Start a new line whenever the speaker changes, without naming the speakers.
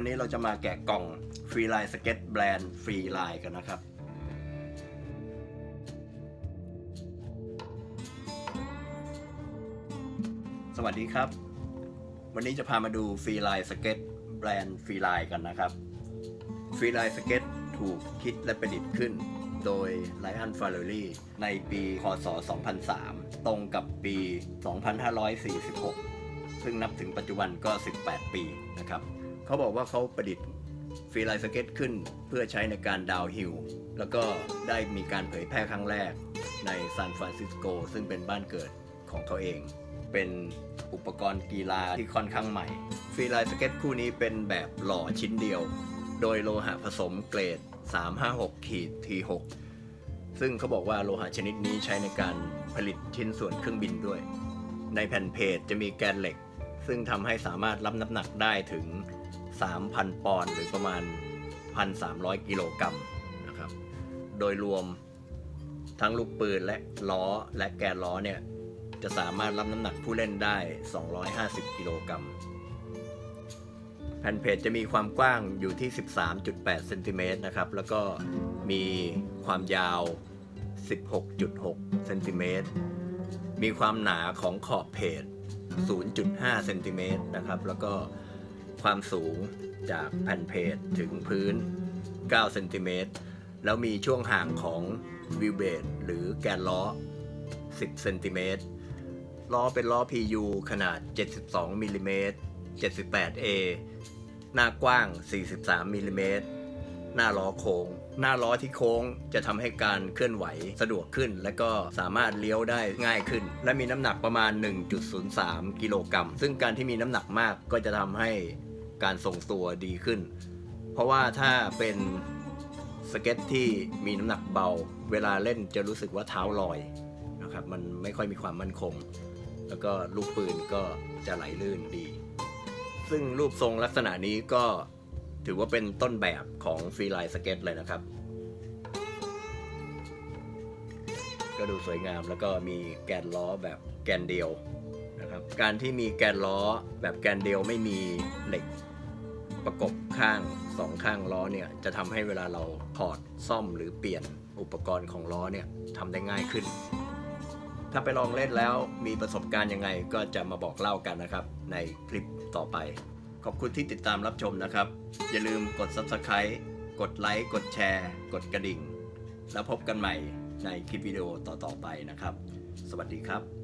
วันนี้เราจะมาแกะกล่องฟรีไลน์สเก็ตแบรนด์ฟรีไลน์กันนะครับสวัสดีครับ วันนี้จะพามาดูฟรีไลน์สเก็ตแบรนด์ฟรีไลน์กันนะครับฟรีไลน์สเก็ตถูกคิดและประดิษฐ์ขึ้น โดยไลอันฟาร์เรลี่ในปีคศ 2003 ตรงกับปี 2546 ซึ่งนับถึงปัจจุบันก็ 18 ปีนะครับ เขาบอกว่าเขาประดิษฐ์ฟรีไลน์สเก็ตขึ้นเพื่อใช้ในการดาวฮิลแล้วก็ได้มีการเผยแพร่ครั้งแรกในซานฟรานซิสโกซึ่งเป็นบ้านเกิดของเขาเอง เป็นอุปกรณ์กีฬาที่ค่อนข้างใหม่ ฟรีไลน์สเก็ตคู่นี้เป็นแบบหล่อชิ้นเดียว โดยโลหะผสมเกรด 356ขีด T6 ซึ่งเขาบอกว่าโลหะชนิดนี้ใช้ในการผลิตชิ้นส่วนเครื่องบินด้วย ในแผ่นเพจจะมีแกนเหล็ก ซึ่งทำให้สามารถรับน้ำหนักได้ถึง 3,000 ปอนด์หรือประมาณ 1,300 กิโลกรัมนะครับ โดยรวมทั้งลูกปืนและล้อและแกนล้อเนี่ย จะสามารถรับน้ำหนักผู้เล่นได้ 250 กิโลกรัมแผ่นเพจจะมีความกว้างอยู่ที่ 13.8 เซนติเมตรนะครับ แล้วก็มีความยาว 16.6 เซนติเมตร มีความหนาของขอบเพจ 0.5 เซนติเมตรนะครับ แล้วก็ ความสูงจากแผ่นเพจถึงพื้น 9 เซนติเมตร แล้วมีช่วงห่างของวิวเบดหรือแกนล้อ 10 เซนติเมตร ล้อเป็นล้อ PU ขนาด 72 มิลลิเมตร 78A หน้ากว้าง 43 มิลลิเมตร หน้าล้อโค้ง หน้าล้อที่โค้งจะทำให้การเคลื่อนไหวสะดวกขึ้น และก็สามารถเลี้ยวได้ง่ายขึ้น และมีน้ำหนักประมาณ 1.03 กิโลกรัม ซึ่งการที่มีน้ำหนักมากก็จะทำให้ การทรงตัวดีขึ้น เพราะว่าถ้าเป็นสเก็ตที่มีน้ำหนักเบา เวลาเล่นจะรู้สึกว่าเท้าลอยนะครับ มันไม่ค่อยมีความมั่นคง แล้วก็ลูกปืนก็จะไหลลื่นดี ซึ่งรูปทรงลักษณะนี้ก็ถือว่าเป็นต้นแบบของฟรีไลน์สเก็ตเลยนะครับ ก็ดูสวยงามแล้วก็มีแกนล้อแบบแกนเดียว นะครับ การที่มีแกนล้อแบบแกนเดียวไม่มีเหล็กประกบข้างสองข้างล้อเนี่ยจะทำให้เวลาเราถอดซ่อมหรือเปลี่ยนอุปกรณ์ของล้อเนี่ยทำได้ง่ายขึ้น ถ้าไปลองเล่นแล้วมีประสบการณ์ยังไงก็จะมาบอกเล่ากันนะครับ ในคลิปต่อไป ขอบคุณที่ติดตามรับชมนะครับ อย่าลืมกด Subscribe กดไลค์กดแชร์ กดกระดิ่ง แล้วพบกันใหม่ในคลิปวิดีโอต่อๆไปนะครับ สวัสดีครับ